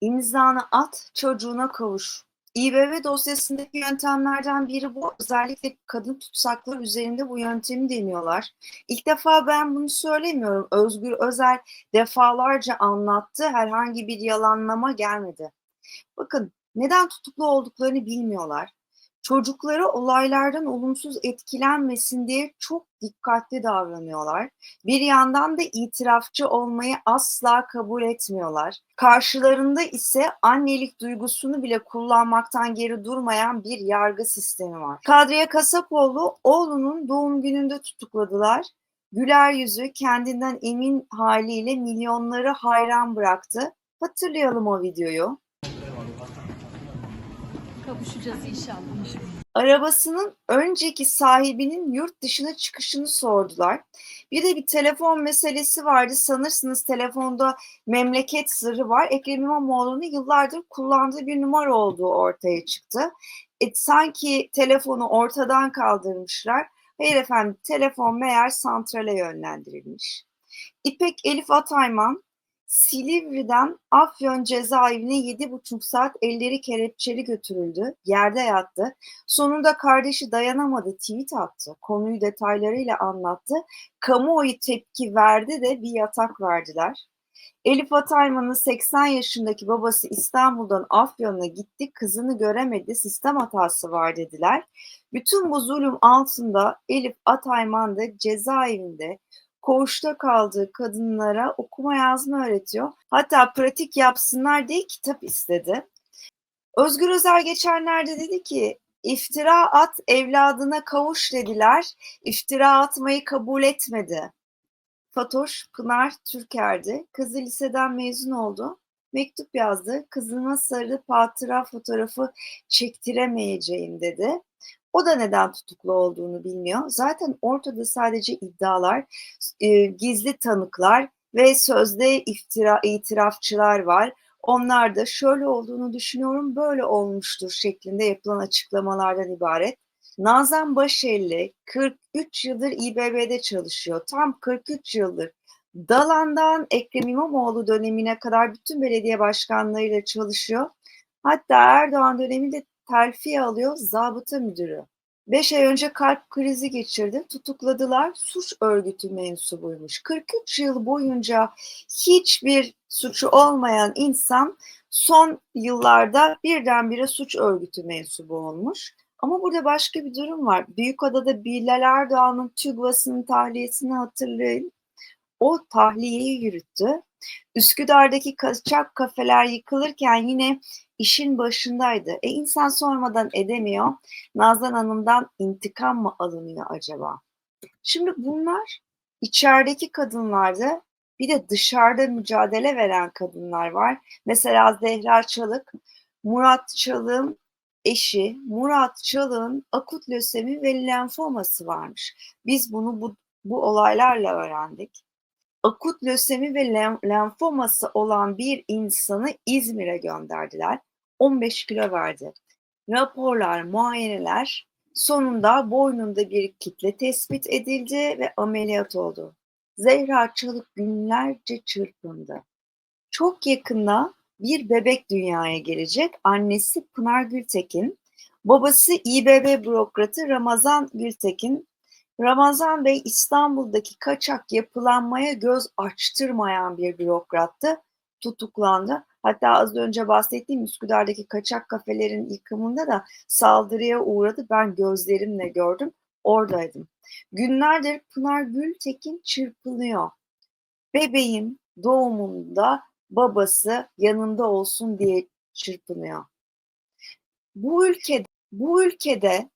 İmzanı at, çocuğuna kavuş. İBB dosyasındaki yöntemlerden biri bu. Özellikle kadın tutsaklar üzerinde bu yöntemi deniyorlar. İlk defa ben bunu söylemiyorum. Özgür Özel defalarca anlattı. Herhangi bir yalanlama gelmedi. Bakın neden tutuklu olduklarını bilmiyorlar. Çocukları olaylardan olumsuz etkilenmesin diye çok dikkatli davranıyorlar. Bir yandan da itirafçı olmayı asla kabul etmiyorlar. Karşılarında ise annelik duygusunu bile kullanmaktan geri durmayan bir yargı sistemi var. Kadriye Kasapoğlu oğlunun doğum gününde tutukladılar. Güler yüzü kendinden emin haliyle milyonları hayran bıraktı. Hatırlayalım o videoyu. Kavuşacağız inşallah. Arabasının önceki sahibinin yurt dışına çıkışını sordular. Bir de bir telefon meselesi vardı. Sanırsınız telefonda memleket sırrı var. Ekrem İmamoğlu'nun yıllardır kullandığı bir numara olduğu ortaya çıktı. E, sanki telefonu ortadan kaldırmışlar. Hayır efendim telefon meğer santrale yönlendirilmiş. İpek Elif Atayman Silivri'den Afyon cezaevine yedi buçuk saat elleri kelepçeli götürüldü. Yerde yattı. Sonunda kardeşi dayanamadı, tweet attı. Konuyu detaylarıyla anlattı. Kamuoyu tepki verdi de bir yatak verdiler. Elif Atayman'ın 80 yaşındaki babası İstanbul'dan Afyon'a gitti. Kızını göremedi. Sistem hatası var dediler. Bütün bu zulüm altında Elif Atayman da cezaevinde koğuşta kaldığı kadınlara okuma yazma öğretiyor. Hatta pratik yapsınlar diye kitap istedi. Özgür Özel geçenlerde dedi ki iftira at evladına kavuş dediler. İftira atmayı kabul etmedi. Fatoş Pınar Türker'di. Kızı liseden mezun oldu. Mektup yazdı. Kızıma sarılıp hatıra fotoğrafı çektiremeyeceğim dedi. O da neden tutuklu olduğunu bilmiyor. Zaten ortada sadece iddialar, e, gizli tanıklar ve sözde iftira, itirafçılar var. Onlar da şöyle olduğunu düşünüyorum, böyle olmuştur şeklinde yapılan açıklamalardan ibaret. Nazan Başelli 43 yıldır İBB'de çalışıyor. Tam 43 yıldır. Dalan'dan Ekrem İmamoğlu dönemine kadar bütün belediye başkanlarıyla çalışıyor. Hatta Erdoğan döneminde terfi alıyor zabıta müdürü. Beş ay önce kalp krizi geçirdi. Tutukladılar. Suç örgütü mensubuymuş. 43 yıl boyunca hiçbir suçu olmayan insan son yıllarda birdenbire suç örgütü mensubu olmuş. Ama burada başka bir durum var. Büyükada'da Bilal Erdoğan'ın TÜGVA'sının tahliyesini hatırlayın. O tahliyeyi yürüttü. Üsküdar'daki kaçak kafeler yıkılırken yine işin başındaydı. E insan sormadan edemiyor. Nazan Hanım'dan intikam mı alınıyor acaba? Şimdi bunlar içerideki kadınlarda bir de dışarıda mücadele veren kadınlar var. Mesela Zehra Çalık, Murat Çalık'ın eşi Murat Çalık'ın akut lösemi ve lenfoması varmış. Biz bunu bu, bu olaylarla öğrendik akut lösemi ve lenfoması olan bir insanı İzmir'e gönderdiler. 15 kilo verdi. Raporlar, muayeneler sonunda boynunda bir kitle tespit edildi ve ameliyat oldu. Zehra Çalık günlerce çırpındı. Çok yakında bir bebek dünyaya gelecek. Annesi Pınar Gültekin, babası İBB bürokratı Ramazan Gültekin Ramazan Bey İstanbul'daki kaçak yapılanmaya göz açtırmayan bir bürokrattı. Tutuklandı. Hatta az önce bahsettiğim Üsküdar'daki kaçak kafelerin yıkımında da saldırıya uğradı. Ben gözlerimle gördüm. Oradaydım. Günlerdir Pınar Gültekin çırpınıyor. Bebeğin doğumunda babası yanında olsun diye çırpınıyor. Bu ülkede bu ülkede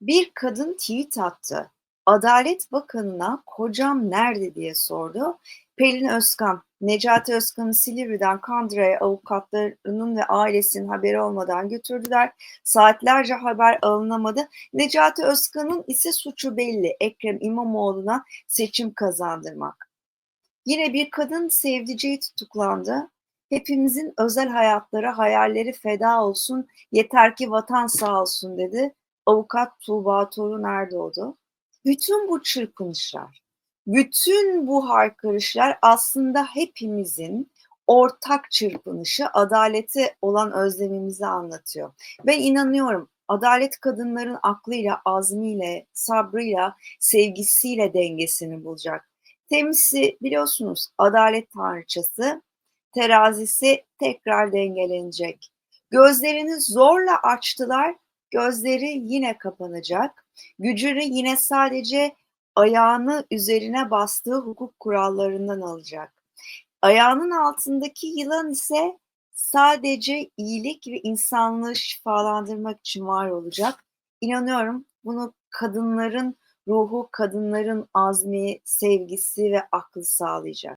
bir kadın tweet attı. Adalet Bakanı'na kocam nerede diye sordu. Pelin Özkan, Necati Özkan'ı Silivri'den Kandıra'ya avukatlarının ve ailesinin haberi olmadan götürdüler. Saatlerce haber alınamadı. Necati Özkan'ın ise suçu belli. Ekrem İmamoğlu'na seçim kazandırmak. Yine bir kadın sevdiceği tutuklandı. Hepimizin özel hayatları, hayalleri feda olsun, yeter ki vatan sağ olsun dedi. Avukat Tuğba Torun Erdoğdu bütün bu çırpınışlar, bütün bu haykırışlar aslında hepimizin ortak çırpınışı, adalete olan özlemimizi anlatıyor. Ben inanıyorum adalet kadınların aklıyla, azmiyle, sabrıyla, sevgisiyle dengesini bulacak. Temisi biliyorsunuz adalet tanrıçası, terazisi tekrar dengelenecek. Gözlerini zorla açtılar, gözleri yine kapanacak. Gücünü yine sadece ayağını üzerine bastığı hukuk kurallarından alacak. Ayağının altındaki yılan ise sadece iyilik ve insanlığı şifalandırmak için var olacak. İnanıyorum bunu kadınların ruhu, kadınların azmi, sevgisi ve aklı sağlayacak.